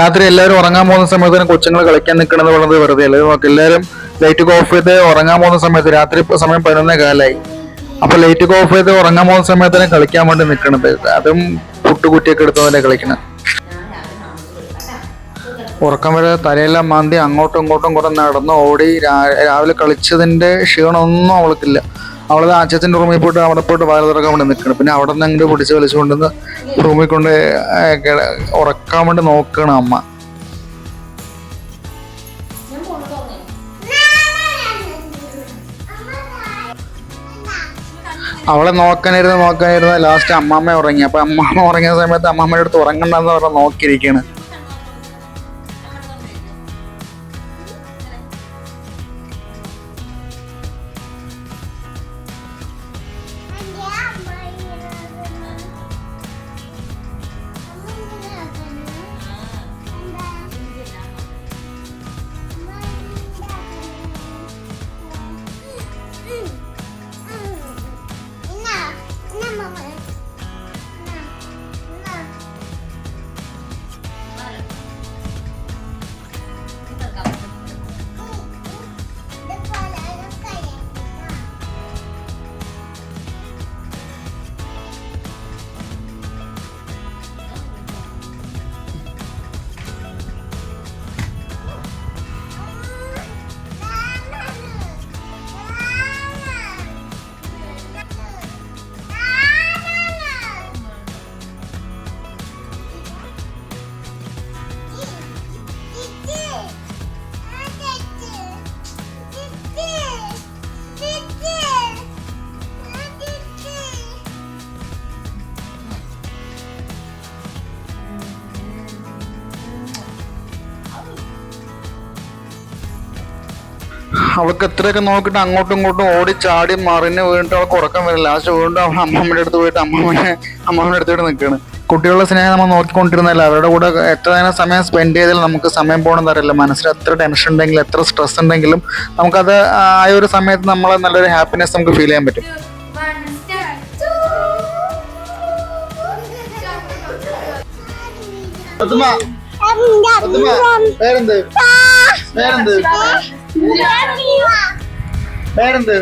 രാത്രി എല്ലാവരും ഉറങ്ങാൻ പോകുന്ന സമയത്ത് തന്നെ കൊച്ചുങ്ങൾ കളിക്കാൻ നിൽക്കണമെന്ന് വളരെ വെറുതെ അല്ലേ? എല്ലാവരും ലൈറ്റ് ഓഫ് ചെയ്ത് ഉറങ്ങാൻ പോകുന്ന സമയത്ത് രാത്രി സമയം പതിനൊന്നേ കാലായി. അപ്പൊ ലൈറ്റ് ഓഫ് ചെയ്ത് ഉറങ്ങാൻ പോകുന്ന സമയത്ത് തന്നെ കളിക്കാൻ വേണ്ടി നിൽക്കണത് അതും പുട്ടുകുറ്റിയൊക്കെ തന്നെ കളിക്കണം. ഉറക്കം വരെ തലയെല്ലാം മാന്തി അങ്ങോട്ടും ഇങ്ങോട്ടും കൂടെ നടന്ന് ഓടി രാവിലെ കളിച്ചതിന്റെ ക്ഷീണമൊന്നും അവൾക്കില്ല. അവളത് അച്ഛന്റെ റൂമിൽ പോയിട്ട് അവിടെ പോയിട്ട് വയറ് തുറക്കാൻ വേണ്ടി നിൽക്കണം പിന്നെ അവിടെ നിന്ന് അങ്ങോട്ട് പിടിച്ച് വലിച്ചുകൊണ്ട് റൂമിൽ കൊണ്ട് ഉറക്കാൻ വേണ്ടി നോക്കണം അമ്മ. അവളെ നോക്കാനിരുന്ന് നോക്കാനിരുന്ന് ലാസ്റ്റ് അമ്മാമ്മ ഉറങ്ങി. അപ്പൊ അമ്മാമ്മ ഉറങ്ങിയ സമയത്ത് അമ്മാമ്മയുടെ അടുത്ത് ഉറങ്ങണ്ടെന്ന് പറഞ്ഞ് mama. അവൾക്ക് എത്രയൊക്കെ നോക്കിയിട്ട് അങ്ങോട്ടും ഇങ്ങോട്ടും ഓടി ചാടി മറിഞ്ഞ് വീണിട്ട് അവൾക്ക് ഉറക്കം വരില്ല. ലാസ്റ്റ് വീണ്ടും അവൾ അമ്മമ്മയുടെ അടുത്ത് പോയിട്ട് അമ്മമ്മനെ അമ്മമ്മയുടെ അടുത്തോട്ട് നിൽക്കുകയാണ് കുട്ടികളുടെ സ്നേഹം നമ്മൾ നോക്കിക്കൊണ്ടിരുന്നല്ല അവരുടെ കൂടെ എത്ര നേരം സമയം സ്പെൻഡ് ചെയ്താലും നമുക്ക് സമയം പോകണമെന്ന് അറിയില്ല. മനസ്സിൽ എത്ര ടെൻഷൻ ഉണ്ടെങ്കിലും എത്ര സ്ട്രെസ് ഉണ്ടെങ്കിലും നമുക്കത് ആ ഒരു സമയത്ത് നമ്മൾ നല്ലൊരു ഹാപ്പിനെസ് നമുക്ക് ഫീൽ ചെയ്യാൻ പറ്റും. പേരെന്ത്? പേരെന്ത്? പേരെന്ത്?